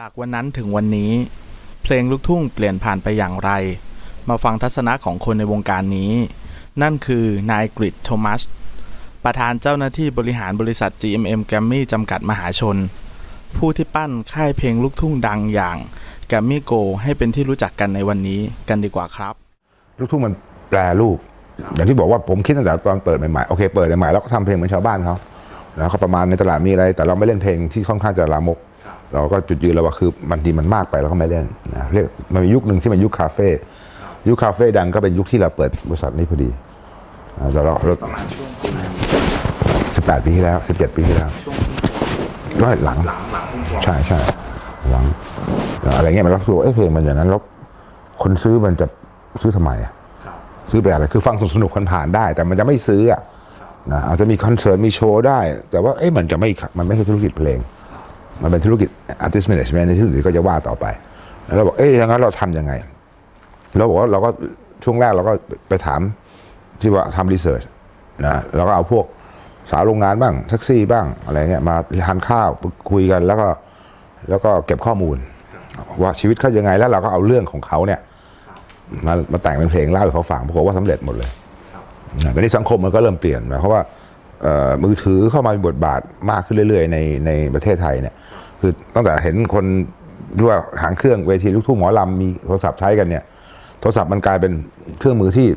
จากวันนั้นถึงวันนี้ เพลงลูกทุ่งเปลี่ยนผ่านไปอย่างไร มาฟังทัศนะของคนในวงการนี้ นั่นคือนายกริดโทมัส ประธานเจ้าหน้าที่บริหารบริษัท GMM g r a m m y จำกัดมหาชน ผู้ที่ปั้นค่ายเพลงลูกทุ่งดังอย่าง g r a m m y Go ให้เป็นที่รู้จักกันในวันนี้กันดีกว่าครับ ลูกทุ่งมันแปรรูป อย่างที่บอกว่าผมคิดตั้งแต่ตอนเปิดใหม่ๆโอเคเปิดใหม่ๆแล้วก็ทำเพลงเหมือนชาวบ้านเขาแล้วก็ประมาณในตลาดมีอะไร แต่เราไม่เล่นเพลงที่ค่อนข้างจะลามก เราก็จุดยืนเราว่าคือมันดีมันมากไปเราก็ไม่เล่นนะเรียกมันมียุคหนึ่งที่มันยุคคาเฟ่ยุคคาเฟ่ดังก็เป็นยุคที่เราเปิดบริษัทนี้พอดีอ่าเราเราสิบแปดปีที่แล้วสิบเจ็ดปีที่แล้วก็หลังใช่ใช่หลังอะไรเงี้ยมันก็รู้สึกว่าเอ้เพลงมันอย่างนั้นแล้วคนซื้อมันจะซื้อทำไมอะซื้อไปอะไรคือฟังสนุกผ่านๆได้ แต่มันจะไม่ซื้ออะนะอาจจะมีคอนเสิร์ตมีโชว์ได้ แต่ว่าเอ๊ะมันจะไม่มันไม่ใช่ธุรกิจเพลง มันเป็นธุรกิจ artist management ในที่สุดก็จะว่าต่อไป แล้วเราบอกเอ๊ะอย่างนั้นเราทำยังไง เราบอกว่าเราก็ช่วงแรกเราก็ไปถามที่ว่าทำรีเสิร์ชนะเราก็เอาพวกสาวโรงงานบ้างแท็กซี่บ้างอะไรเงี้ยมาทานข้าวคุยกันแล้วก็แล้วก็เก็บข้อมูล ว่าชีวิตเขายังไงแล้วเราก็เอาเรื่องของเขาเนี่ยมามาแต่งเป็นเพลงเล่าให้เขาฟังปรากฏว่าสำเร็จหมดเลยนะตอนนี้สังคมมันก็เริ่มเปลี่ยนไปเพราะว่า มือถือเข้ามามีบทบาทมากขึ้นเรื่อย ๆ ในในประเทศไทยเนี่ยคือตั้งแต่เห็นคนที่ว่าหางเครื่องเวทีลูกทุ่งหมอลำมีโทรศัพท์ใช้กันเนี่ย โทรศัพท์มันกลายเป็นเครื่องมือที่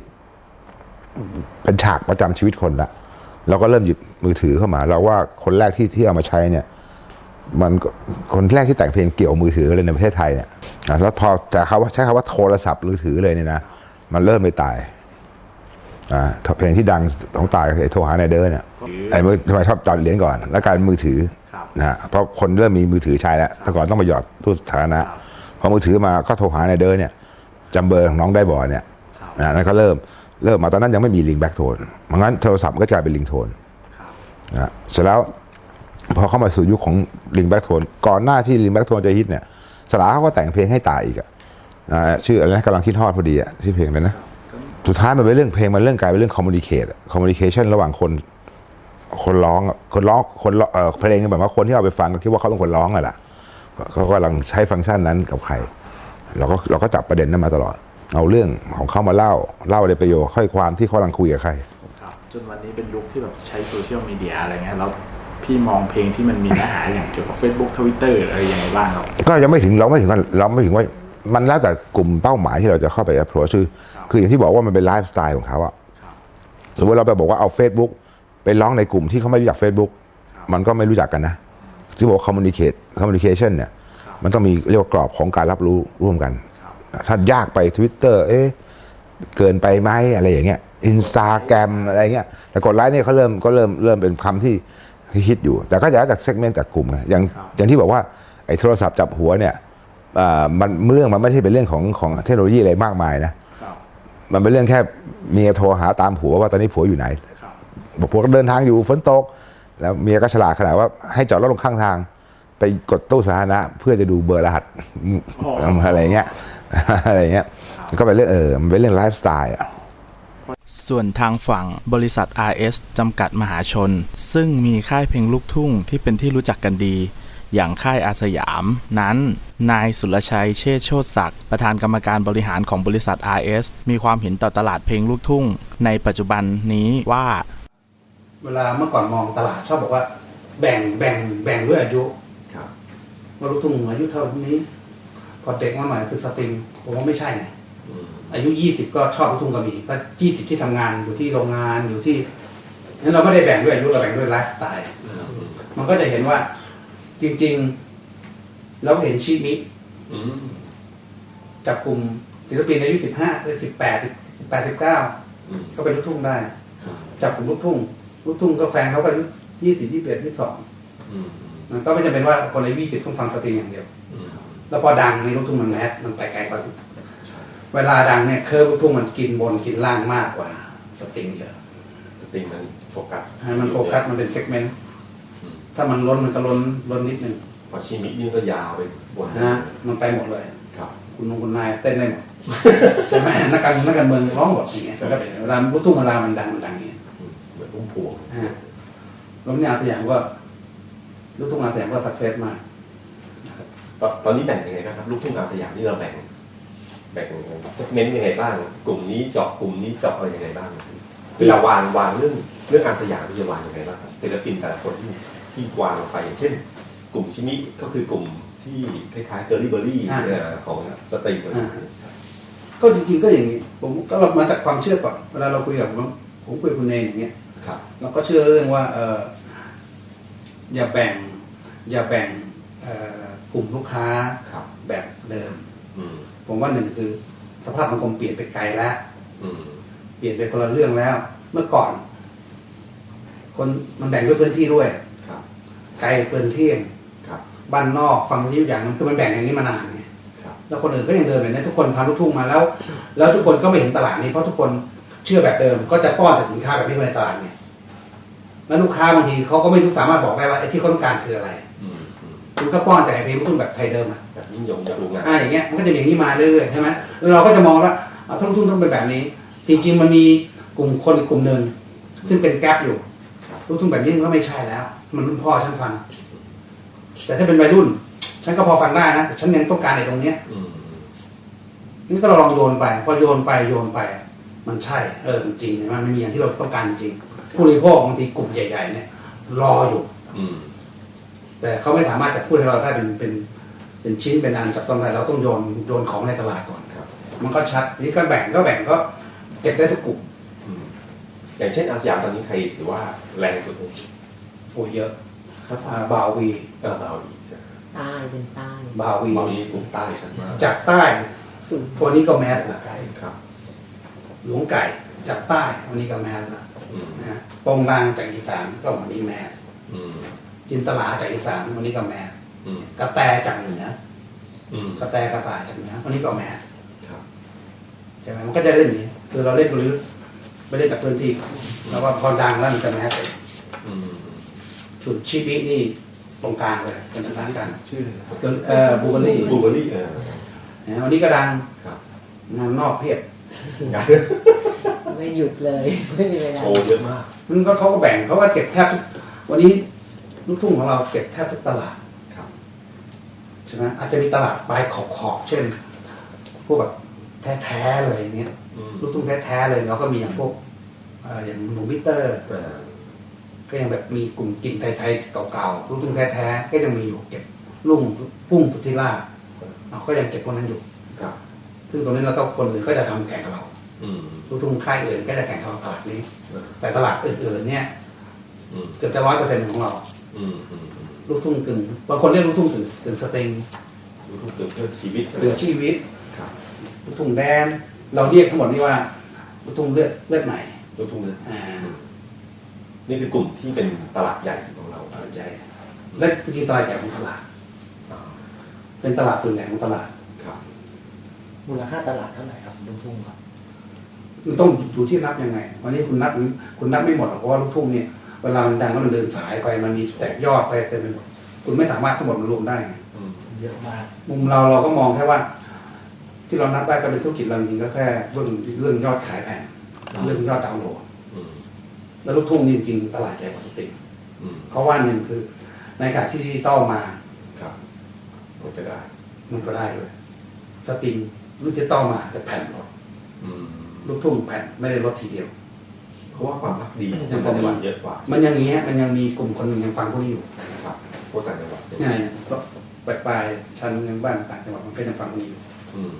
เป็นฉากประจำชีวิตคนละเราก็เริ่มหยิบมือถือเข้ามา เราว่าคนแรกที่ที่เอามาใช้เนี่ย มันคนแรกที่แต่งเพลงเกี่ยวมือถือเลยในประเทศไทยเนี่ยแล้วพอแต่เขาว่าใช้คำว่าโทรศัพท์มือถือเลยเนี่ยนะมันเริ่มไม่ตาย อ่าเพลงที่ดังของตายคือไอ้โทรหานายเดอร์เนี่ยไอ้มือทำไมชอบจอดเหรียญก่อน แล้วกลายเป็นมือถือครับนะฮะเพราะคนเริ่มมีมือถือใช้แล้วแต่ก่อนต้องไปหยอดตู้สาธารณะพอมือถือมาก็โทรหานายเดอร์เนี่ยจำเบอร์ของน้องได้บ่อยเนี่ยครับนะนั่นก็เริ่มเริ่มมาตอนนั้นยังไม่มีลิงแบ็กโทนมันงั้นโทรศัพท์มันก็กลายเป็นลิงโทนนะฮะเสร็จแล้วพอเข้ามาสู่ยุคของลิงแบ็กโทนก่อนหน้าที่ลิงแบ็กโทนจะฮิตเนี่ยสลาเขาก็แต่งเพลงให้ตายอีกอะอ่าชื่ออะไรนะกำลังคิดฮอดพอดีอะชื่อเพลงอะไรนะ สุดท้ายมันเป็นเรื่องเพลงมันเรื่องกลายเป็นเรื่องคอมมูนิเคชคอมมูนิเคชันระหว่างคนคนร้องอะคนร้องคนร้องเอ่อเพลงแบบว่าคนที่เอาไปฟังก็คิดว่าเขาเป็นคนร้องอะแหละเขากำลังใช้ฟังก์ชันนั้นกับใครเราก็เราก็จับประเด็นนั้นมาตลอด เอาเรื่องของเขามาเล่าเล่าในประโยคข้อความที่เขากำลังคุยกับใครครับจนวันนี้เป็นยุคที่แบบใช้โซเชียลมีเดียอะไรเงี้ยแล้วพี่มองเพลงที่มันมีเนื้อหาอย่างเกี่ยวกับ Facebook Twitter อะไรยังไงบ้างครับก็ยังไม่ถึงเราไม่ถึงกันเราไม่ถึงว่า มันแล้วแต่กลุ่มเป้าหมายที่เราจะเข้าไป approach คือคืออย่างที่บอกว่ามันเป็นไลฟ์สไตล์ของเขาอะสมมติเราไปบอกว่าเอา Facebook ไปร้องในกลุ่มที่เขาไม่รู้จัก Facebook มันก็ไม่รู้จักกันนะที่บอก communicate communication เนี่ยมันต้องมีเรียกว่ากรอบของการรับรู้ร่วมกัน ถ้ายากไป Twitter เอ๊ะเกินไปไหมอะไรอย่างเงี้ยอินสตาแกรมอะไรเงี้ยแต่กดไลค์เนี่ยเขาเริ่มก็เริ่มเริ่มเป็นคำที่ฮิตอยู่ แต่ก็จะแล้วจากเซกเมนต์จากกลุ่มไงอย่างอย่างที่บอกว่าไอ้โทรศัพท์จับหัวเนี่ยอ่า มันเรื่องมันไม่ใช่เป็นเรื่องของของเทคโนโลยีอะไรมากมายนะครับมันเป็นเรื่องแค่เมียโทรหาตามผัวว่าตอนนี้ผัวอยู่ไหนครับบอกผัวก็เดินทางอยู่ฝนตก แล้วเมียก็ฉลาดขนาดว่าให้จอดรถลงข้างทาง ไปกดตู้สาธารณะเพื่อจะดูเบอร์รหัสอะไรเงี้ยอะไรเงี้ยก็เป็นเรื่องเออมันเป็นเรื่องไลฟ์สไตล์อะส่วนทางฝั่งบริษัท RS จำกัดมหาชน ซึ่งมีค่ายเพลงลูกทุ่งที่เป็นที่รู้จักกันดี อย่างค่ายอาสยาม นั้นนายสุรชัยเชษฐ์โชติศักดิ์ประธานกรรมการบริหารของบริษัท RS มีความเห็นต่อตลาดเพลงลูกทุ่ง ในปัจจุบันนี้ว่า เวลาเมื่อก่อนมองตลาดชอบบอกว่า แบ่งแบ่งแบ่งด้วยอายุครับว่าลูกทุ่งอายุเท่านี้ พอเด็กมาหน่อยคือสตริงผมว่าไม่ใช่ไงอายุยี่สิบก็ชอบลูกทุ่งก็มีก็ยี่สิบที่ทำงานอยู่ที่โรงงานอยู่ที่นั้นเราไม่ได้แบ่งด้วยอายุเราแบ่งด้วยไลฟ์สไตล์มันก็จะเห็นว่า จริงๆ เราเห็นชีมิอืมจับกลุ่มศิลปินอายุสิบห้าสิบแปดสิบแปดสิบเก้าอืมก็เป็นลูกทุ่งได้ครับจับกลุ่มลูกทุ่ง ลูกทุ่งก็แฟนเขาก็อายุยี่สิบยี่สิบเอ็ดยี่สิบสองอืมมันก็ไม่จำเป็นว่าคนอายุยี่สิบต้องฟังสตริงอย่างเดียวอืมแล้วพอดังในลูกทุ่งมันแมสมันไปไกลกว่าเวลาดังเนี่ยเคอร์ฟลูกทุ่งมันกินบนกินล่างมากกว่า สตริงเยอะสตริงมันโฟกัสให้มันโฟกัสมันเป็นเซกเมนต์อืม ถ้ามันล้นมันก็ล้นล้นนิดนึงพอชิมินี่ก็ยาวไปบนนะฮะมันไปหมดเลยครับ คุณนงคุณนายเต้นได้หมดใช่ไหมนักการนักการเมืองร้องหมดอย่างเงี้ยแต่เวลาลูกทุ่งเวลามันดังมันดังอย่างเงี้ยอืมเหมือนพุ่มพวงนะฮะแล้วเนี่ยอาสยามก็ลูกทุ่งอาสยามก็สักเซสมากนะครับตอนตอนนี้แบ่งยังไงบ้างครับ ลูกทุ่งอาสยามนี่เราแบ่ง แบ่งเน้นยังไงบ้าง กลุ่มนี้เจาะกลุ่มนี้เจาะอะไรยังไงบ้างเวลาวางวางเรื่องเรื่องอาสยามที่จะวางยังไงบ้างครับศิลปินแต่ละคน ที่ที่วางลงไปอย่างเช่น กลุ่มชิมิก็คือกลุ่มที่คล้ายๆเกอร์ลี่เบอรี่อ่าของสตรีมอะไรอย่างเงี้ยก็จริงๆก็อย่างนี้ ผมก็เรามาจากความเชื่อก่อนเวลาเราคุยกับผมผมคุยกับคุณเนยอย่างเงี้ยครับเราก็เชื่อเรื่องว่าเอออย่าแบ่ง อย่าแบ่งเอ่อกลุ่มลูกค้าครับแบบเดิมอืมผมว่าหนึ่งคือ สภาพสังคมเปลี่ยนไปไกลแล้วอืมเปลี่ยนไปคนละเรื่องแล้ว เมื่อก่อน คนมันแบ่งด้วยพื้นที่ด้วยครับ ไกลเกินเที่ยงครับบ้านนอกฟังที่อย่างนั้นคือมันแบ่งอย่างนี้มานานไงครับแล้วคนอื่นก็ยังเดินแบบนี้ทุกคนทำลูกทุ่งมาแล้ว แล้วทุกคนก็ไม่เห็นตลาดนี้เพราะทุกคนเชื่อแบบเดิม ก็จะป้อนแต่สินค้าแบบนี้มาในตลาดไงแล้วลูกค้าบางทีเขาก็ไม่รู้สามารถบอกได้ว่าไอ้ที่เขาต้องการคืออะไรอืมอืมคุณก็ป้อนแต่ไอ้เพลงลูกทุ่งแบบไทยเดิมอะแบบยิ่งยงจากโรงงานอ่าอย่างเงี้ยมันก็จะมีอย่างนี้มาเรื่อยๆใช่ไหมแล้วเราก็จะมองว่าอ่าถ้าลูกทุ่งต้องเป็นแบบนี้ จริง ๆ มันมีกลุ่มคนอีกกลุ่มหนึ่งซึ่งเป็นแกลบอยู่ ลูกทุ่งแบบนี้มันก็ไม่ใช่แล้ว มันรุ่นพ่อฉันฟัง แต่ถ้าเป็นวัยรุ่น ฉันก็พอฟังได้นะแต่ฉันยังต้องการไอ้ตรงเนี้ยอืมนี่ก็เราลองโยนไปพอโยนไปโยนไป มันใช่ เออมันจริงมันไม่มีอย่างที่เราต้องการจริง ผู้บริโภคบางทีกลุ่มใหญ่ ๆ เนี่ย รออยู่ อืมแต่เขาไม่สามารถจะพูดให้เราได้เป็นเป็นเป็นชิ้นเป็นอันจับต้องได้เราต้องโยนโยนของในตลาดก่อนครับ มันก็ชัดนี่ก็แบ่งก็แบ่งก็เก็บได้ทุกกลุ่มอืม อย่างเช่นอาสยามตอนนี้ใครถือว่าแรงสุดเลยโอ้เยอะถ้าอ่าบาวีเออเราอีกใต้เป็นใต้บาวีเรานี้กลุ่มใต้ชัดมากจากใต้สูงตัวนี้ก็แมสละครับหลวงไก่จากใต้วันนี้ก็แมสละอืมนะฮะโปงรางจากอีสานก็วันนี้แมสอืมจินตลาจากอีสานวันนี้ก็แมสอืมกระแตจากเหนืออืมกระแตกระต่ายจากเหนือวันนี้ก็แมสครับใช่ไหมมันก็จะเล่นอย่างนี้คือเราเล่นตัวนี้ ไม่ได้จากพื้นที่ แล้วก็พอดังแล้วมันจะแมสเลยอืมชุดชิบินี่ตรงกลางเลยเป็นทางกันชื่อก็เอ่อบูเบอรี่บูเบอรี่เออนะวันนี้ก็ดังครับงานนอกเพียบงานไม่หยุดเลย ไม่มีเวลาโชว์เยอะมากมันก็เขาก็แบ่งเขาก็เก็บแทบทุกวันนี้ลูกทุ่งของเราเก็บแทบทุกตลาดครับใช่ไหมอาจจะมีตลาดปลายขอบขอบๆเช่น พวกแบบ แท้ๆเลยอย่างเงี้ยอืมลูกทุ่งแท้ๆเลยเราก็มีอย่างพวกเอ่ออย่างหนูมิเตอร์เออก็ยังแบบมีกลุ่มกลิ่นไทยๆเก่าๆลูกทุ่งแท้ๆก็ยังมีอยู่เก็บลุงกุ้งสุธิราชเราก็ยังเก็บพวกนั้นอยู่ครับซึ่งตรงนี้เราก็คนอื่นก็จะทำแข่งกับเราอืมลูกทุ่งค่ายอื่นก็จะแข่งกับเราตลาดนี้เออแต่ตลาดอื่นๆเนี่ยอืมเกือบจะร้อยเปอร์เซ็นต์ของเราอืมอืมอืมลูกทุ่งกึ่งบางคนเรียกลูกทุ่งกึ่งกึ่งสตริงลูกทุ่งเกิดเพื่อชีวิตกึ่งชีวิตครับ ลูกทุ่งแดน เราเรียกทั้งหมดนี้ว่าลูกทุ่งเลือดเลือดใหม่ลูกทุ่งเลยอ่านี่คือกลุ่มที่เป็นตลาดใหญ่สุดของเราตลาดใหญ่และจริงๆตลาดใหญ่ของตลาดอ่าเป็นตลาดส่วนใหญ่ของตลาดครับมูลค่าตลาดเท่าไหร่ครับลูกทุ่งครับมันต้องดูที่นับยังไง วันนี้คุณนับคุณนับไม่หมดหรอกเพราะว่าลูกทุ่งเนี่ยเวลามันดังแล้วมันเดินสายไปมันมีแตกยอดไปเต็มไปหมดคุณไม่สามารถทั้งหมดมารวมได้ไงอืมเยอะมากมุมเราเราก็มองแค่ว่า ที่เรานับได้ก็เป็นธุรกิจเราจริงๆก็แค่เรื่องเรื่องยอดขายแผ่นเรื่องยอดดาวน์โหลดอืมแล้วลูกทุ่งนี่จริงๆตลาดใหญ่กว่าสตรีมอืมเพราะว่าหนึ่งคือ ในขณะที่ดิจิตอลมาครับมันจะได้มันก็ได้ด้วยสตรีมดิจิตอลมาแต่แผ่นลดอืมลูกทุ่งแผ่นไม่ได้ลดทีเดียวเพราะว่าความพักดีของต่างจังหวัดเยอะกว่า มันยังงี้ฮะมันยังมีกลุ่มคนหนึ่งยังฟังพวกนี้อยู่ครับพวกต่างจังหวัดง่ายก็ปลายๆชั้นยังบ้านต่างจังหวัดมันก็ยังฟังพวกนี้อยู่อืม